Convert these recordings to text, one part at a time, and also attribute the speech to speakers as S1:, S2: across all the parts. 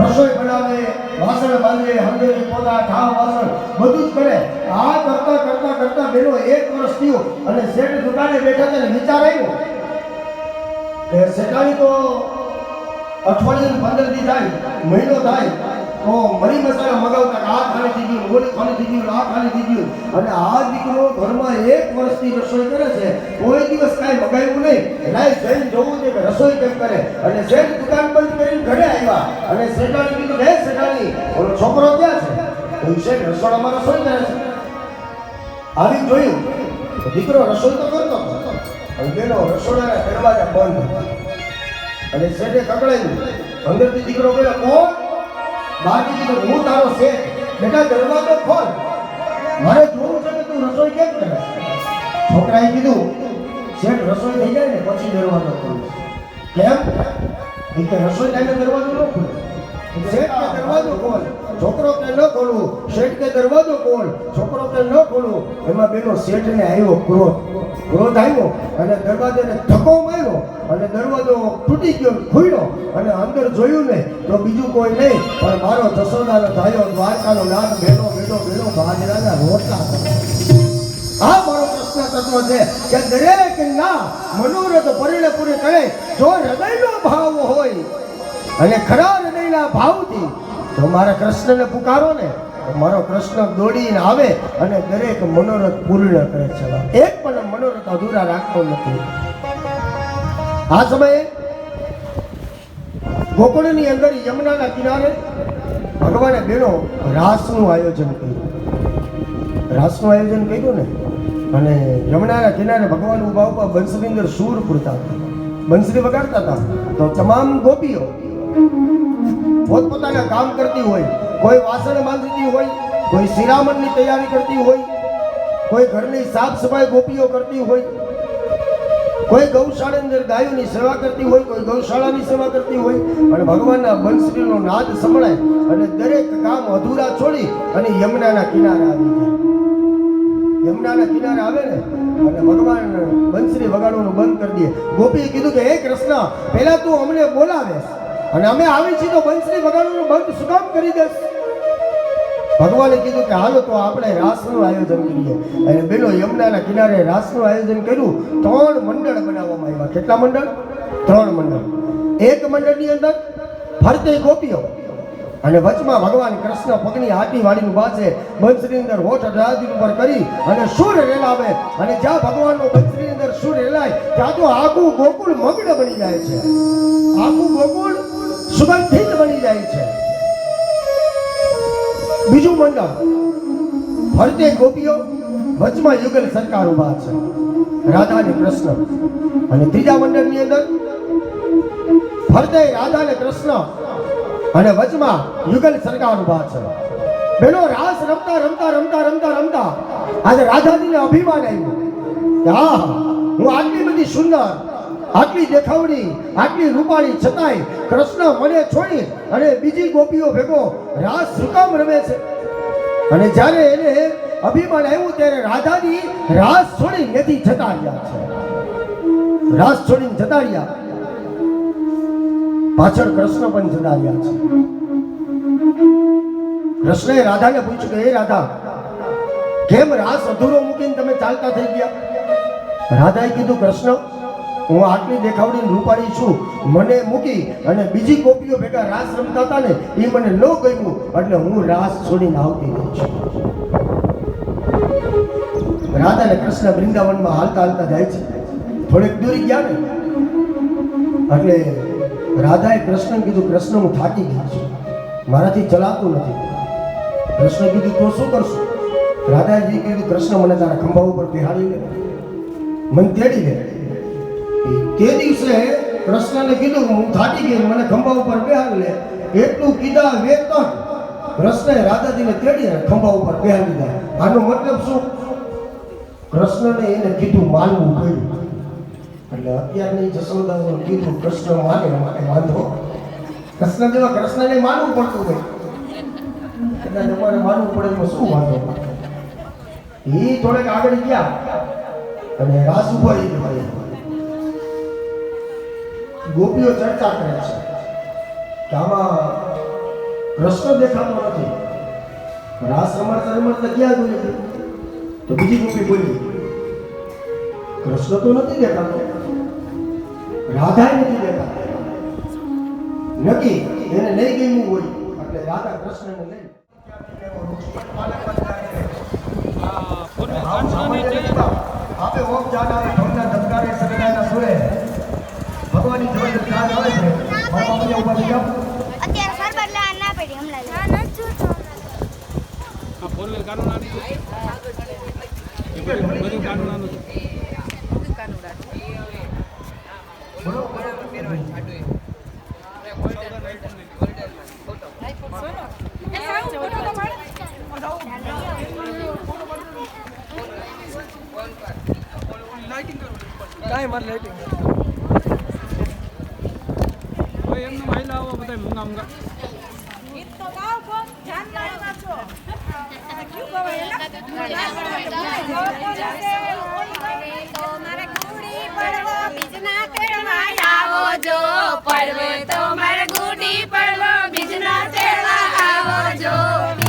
S1: રસોઈ બનાવે, વાસણ બાંધે હંડેલી પોતા ઠાવ વાસણ, બધું જ કરે. આ કરતા કરતા કરતા બેનો એક વર્ષ થયું અને શેઠ દુકાને બેઠા ને વિચાર આવ્યો કે શેઠાણી તો અઠવાડિયું પંદર દી થાય, મહિનો થાય તો મરી મસાલા મગાવતા આ ખાલી થઈ ગયું ઓલી ખાલી થઈ ગયું આ ખાલી થઈ ગયું. અને આ દીકરો ઘરમાં એક વર્ષથી રસોઈ કરે છે. કોઈ દિવસ કાંઈ મગાવ્યું નહીં. લાઈ જઈને જોવું છે કે રસોઈ કેમ કરે. અને શેઠ દુકાન બંધ કરીને ઘરે આવ્યા. અને શેઠાણી કીધું, હે શેઠાણી ઓલો છોકરો ક્યાં છે? ઈ શેઠ રસોડામાં રસોઈ કરે છે. આવી જોયું. દીકરો રસોઈ તો કરતો હતો. બેનો રસોડાના દરવાજા બંધ. અને શેઠે કકડાયું અંદરથી દીકરો બોલ્યો, કોણ? બહારથી કીધું, હું તારો શેઠ. બેટા દરવાજો ખોલ. મારે જોવું છે કે તું રસોઈ કેમ કરે છોકરાએ કીધું, શેઠ, રસોઈ થઈ જાય ને, પછી દરવાજો ખોલું કેમ? એ રસોઈ ને દરવાજો ન ખોલે. અંદર જોયું ને તો બીજું કોઈ નહીં. પણ મારો જસોદાનો ધાયો દ્વારકાનો નાથ ભેડો ભેડો બેનો બાજરાના રોટલા આ મારો પ્રશ્ન તત્વ છે કે દરેક ના મનોરથ પરિણે પૂરી કરે. જો હૃદયનો ભાવ હોય અને ખરા હૃદયના ભાવથી. તો મારા કૃષ્ણને પુકારો ને. મારો કૃષ્ણ દોડીને આવે અને દરેક મનોરથ પૂર્ણ કરે છે. એક પણ મનોરથ અધૂરા રાખતો નથી. આ સમયે ગોકુળની અંદર યમુનાના કિનારે ભગવાને બેનો રાસનું આયોજન કર્યું. રાસનું આયોજન કર્યું ને? અને યમુનાના કિનારે ભગવાન ઊભા ઊભા બંસરી અંદર સૂર પૂરતા હતા. બંસરી વગાડતા હતા. તો તમામ ગોપીઓ પોતપોતાના કામ કરતી હોય, કોઈ વાસણ બાંધતી હોય, કોઈ શિરામણની તૈયારી કરતી હોય, કોઈ ઘરની સાફ સફાઈ ગોપીઓ કરતી હોય, કોઈ ગૌશાળા અંદર ગાયોની સેવા કરતી હોય, કોઈ ગૌશાળાની સેવા કરતી હોય અને ભગવાનના બંશ્રીનો નાદ સંભળાય અને દરેક કામ અધૂરા છોડી અને યમુનાના કિનારે આવી જાય. યમુનાના કિનારે આવે ને, અને ભગવાન બંશ્રી વગાડવાનું બંધ કરી દે. ગોપીએ કીધું કે, હે કૃષ્ણ, પહેલા તું અમને બોલાવે અને અમે આવી છીએ તો બંસરી વગાડવાનું બંધ શું કરી દેશ? ભગવાને કીધું કે હાલો તો આપણે રાસનું આયોજન કરીએ. અને બેનો યમુનાના કિનારે રાસનું આયોજન કર્યું. ત્રણ મંડળ બનાવવામાં આવ્યા. કેટલા મંડળ? ત્રણ મંડળ. એક મંડળની અંદર ફરતે ગોપીઓ. અને વચમાં ભગવાન કૃષ્ણ પગની હાથી વાળીનું બાજે બંસરી અંદર હોઠ અડાદી ઉપર કરી અને સુર રેલાવે. અને જ્યાં ભગવાનનો બંસરી અંદર સુર રેલાય, ત્યાં તો આખું ગોકુળ મગ્ન બની જાય છે. આખું ગોકુળ સુગંધિત બની જાય છે. બીજું મંડળ ફરતે ગોપીઓ વચમાં યુગલ સરકાર ઊભા છે. રાધા કૃષ્ણ અને ત્રીજા મંડળની અંદર ફરતે રાધા અને કૃષ્ણ અને વચમાં યુગલ સરકાર ઊભા છે. બેનો રાસ રમતા રમતા રમતા રમતા રમતા આજે રાધાજીને અભિમાન આવ્યું હા હું આટલી બધી સુંદર આટલી દેખાવડી આટલી રૂપાળી છતાંય કૃષ્ણ મને છોડી અને બીજી ગોપીઓ ભેગો રાસ શું કામ રમે છે. અને જ્યારે એને અભિમાન આવ્યું ત્યારે રાધાની રાસ છોડી નથી જતા રહ્યા છે. રાસ છોડીને જતા પાછળ કૃષ્ણ પણ જતા રહ્યા છે. કૃષ્ણએ રાધાને પૂછ્યું કે, હે રાધા, કેમ રાસ અધૂરો મૂકીને તમે ચાલતા થઈ ગયા? રાધાએ કીધું, કૃષ્ણ હું આટલી દેખાવડી રૂપાળી છું. મને મૂકી અને બીજી ગોપીઓ ભેગા રાસ રમતા હતા ને એ મને ન ગમ્યું, એટલે હું રાસ છોડીને આવતી રહી છું. રાધા અને કૃષ્ણ વૃંદાવનમાં હાલતા હાલતા જાય છે. થોડીક દૂરી ગયા ને, એટલે રાધાએ કૃષ્ણ કીધું, કૃષ્ણ, હું થાકી ગઈ છું. મારાથી ચલાતું નથી. કૃષ્ણ કીધું, તો શું કરશું? રાધાજી કીધું, કૃષ્ણ, મને તારા ખંભા ઉપર બિહાડી લે મને તેડી લે. તે દિવસે કૃષ્ણને કીધું, હું થાકી ગઈ મને ખંભા ઉપર બેહાવી લે. એટલું કીધા વેતન. કૃષ્ણએ રાધાજીને તેડી ખંભા ઉપર બેહાવી દે આનો મતલબ શું? કૃષ્ણને એને કીધું માનવું પડ્યું. એટલે અત્યારની જશોદાનું કીધું, કૃષ્ણ માને માટે વાંધો. કૃષ્ણ જેવા કૃષ્ણને માનવું પડતું હોય. એટલે તમારે માનવું પડે એમાં શું વાંધો? એ થોડેક આગળ ગયા. અને રાસ ઊભો રહી ગયો ગોપીઓ ચર્ચા કરે છે કે આમાં કૃષ્ણ દેખાતો નથી રાસ રમાડતા રમાડતા ક્યાં બોલી ગયું તો બીજી ગોપી બોલી કૃષ્ણ તો નથી દેખાતો રાધા નથી દેખાતો નક્કી એને લઈ ગયું હોય એટલે રાધા કૃષ્ણને લઈ આપે ઓમ
S2: જાના કાનુડાની બધું કાનુડાનું કાંઈ મારે લાઇટિંગ એમનું મહિલા આવો બધા મૂંગા મૂંગા.
S3: પડવો તો મારે ગુડી પડવો બીજના તેડવા આવો જો.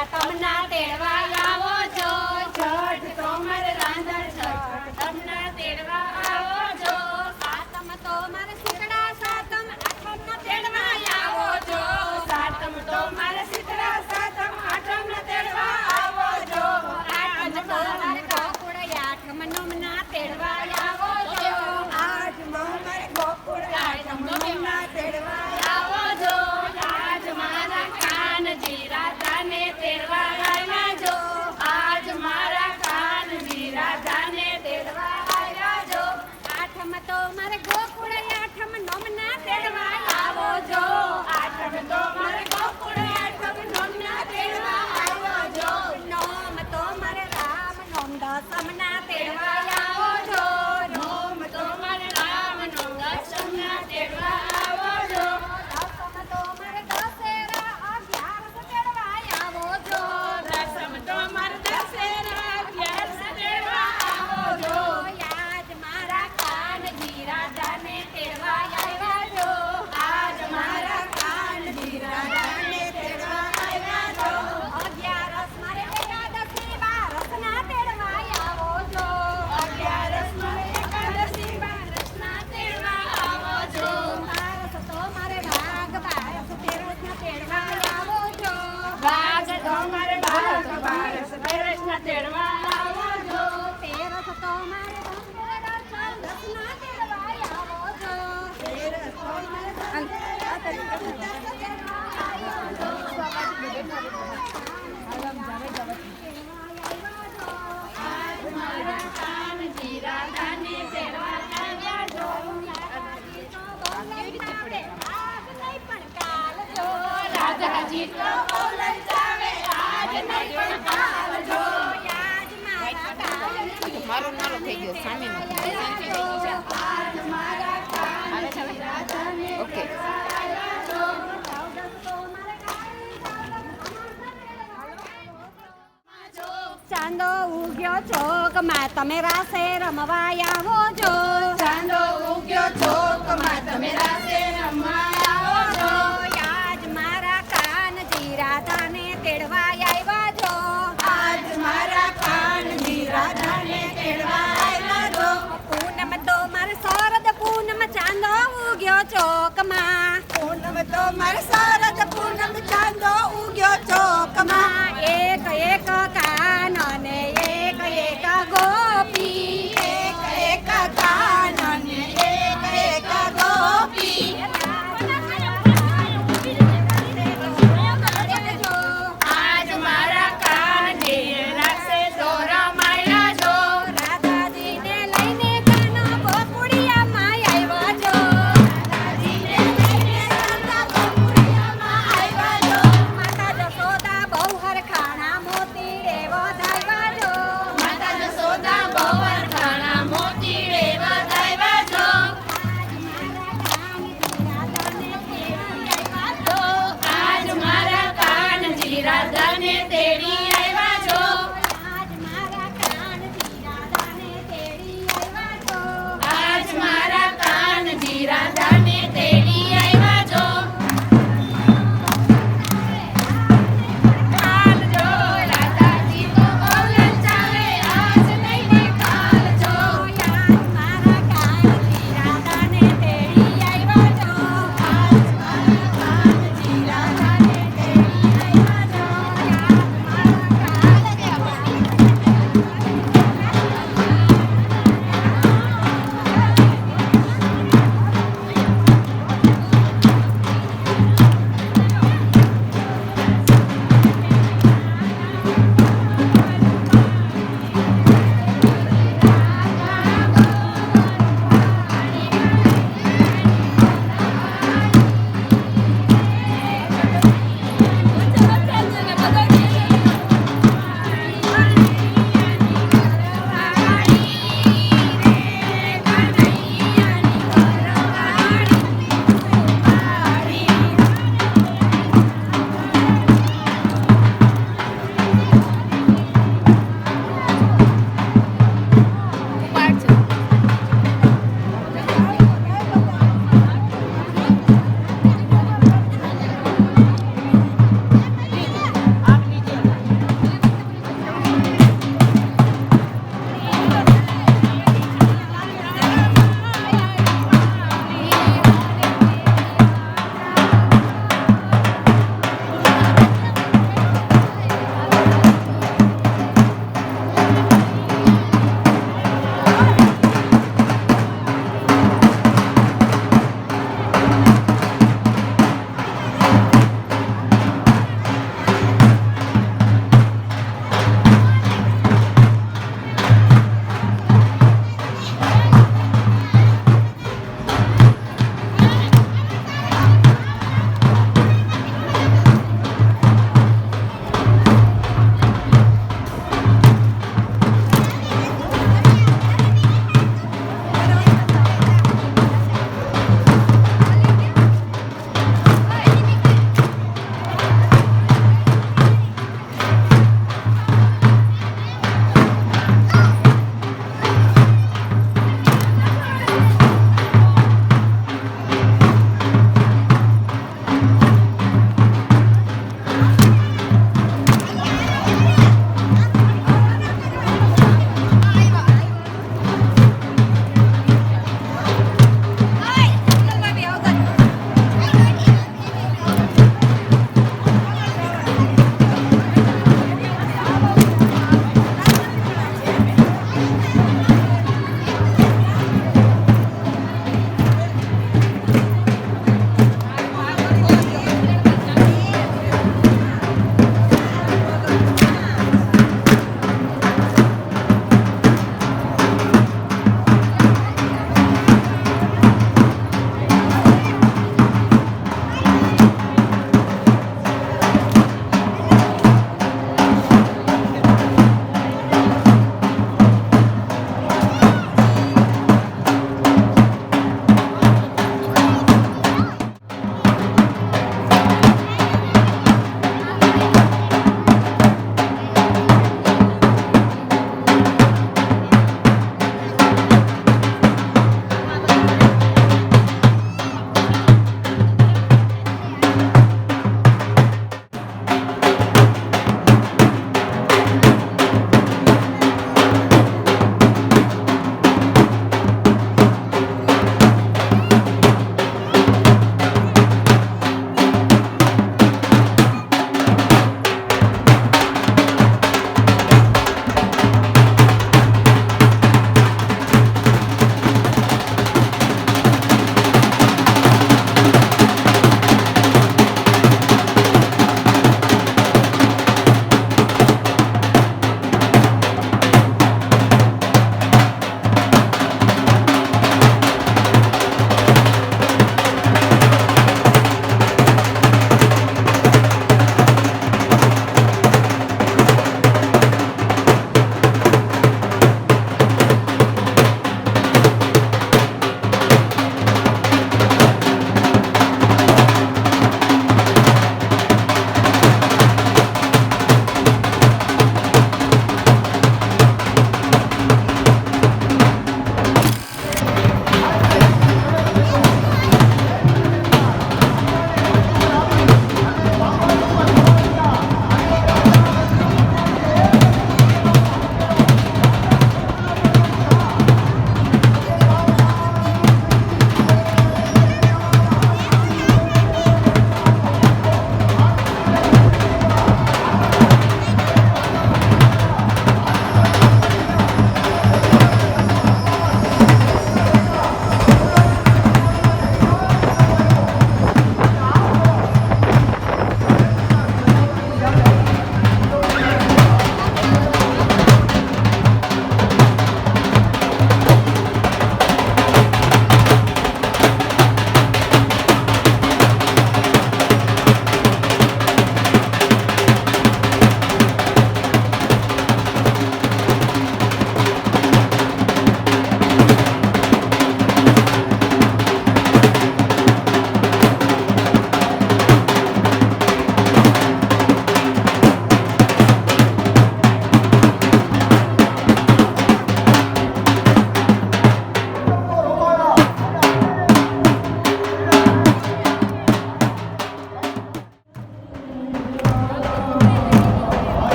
S3: at pamanat છો કમાં તમે રાસે રમવાયા હો જો ચાંદો ઉગ્યો છો કમાં તમે રાસે રમવાયા હો જો આજ મારા કાન જીરાધાને તેડવા આવ્યા જો આજ મારા કાન જીરાધાને તેડવા આવ્યા જો પૂનમ તો મારે શરદ પૂનમ ચાંદો ઉગ્યો છો કમાં પૂનમ તો મારે શરદ